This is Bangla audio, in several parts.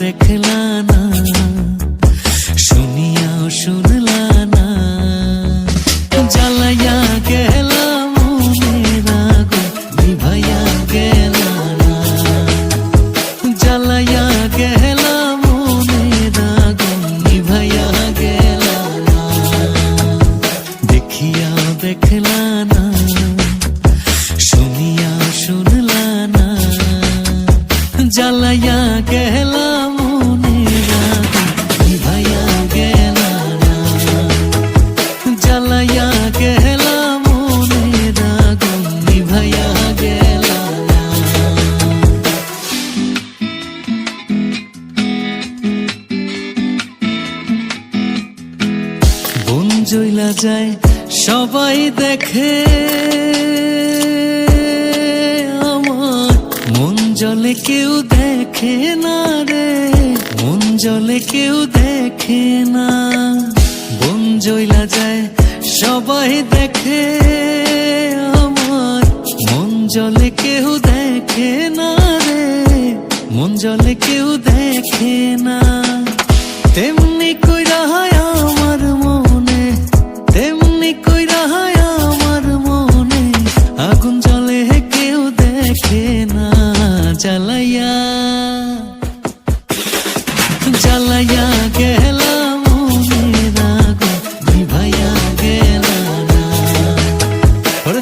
দেখলা না শুনিয়াও শুনলা না জ্বালাইয়া গেলা মনের আগুন নিভাইয়া গেলা না জ্বালাইয়া গেলা মনের আগুন নিভাইয়া গেলা না দেখিয়া দেখলা না জ্বালাইয়া গেলা জইলা যায়, সবাই দেখে। আমার মন জলে কেউ দেখে না রে, মন জলে কেউ দেখে না। বন জইলা যায়, সবাই দেখে। আমার মন জলে কেউ দেখে না রে, মন জলে কেউ দেখে না। তেমনি কেউ দেখে না জ্বালাইয়া জ্বালাইয়া গেলাম মনের আগুন নিভাইয়া গেলা না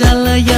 জ্বালাইয়া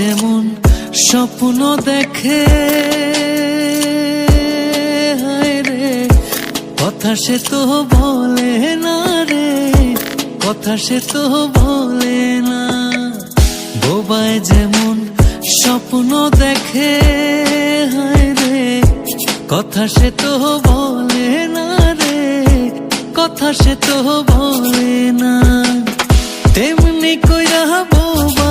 যেমন স্বপ্ন দেখে। রে, কথা সে তো বলে না রে, কথা সে তো বলে না। বোবায় যেমন স্বপ্ন দেখে রে, কথা সে তো বলে না রে, কথা সে তো বলে না। তেমনি কইরা বোবা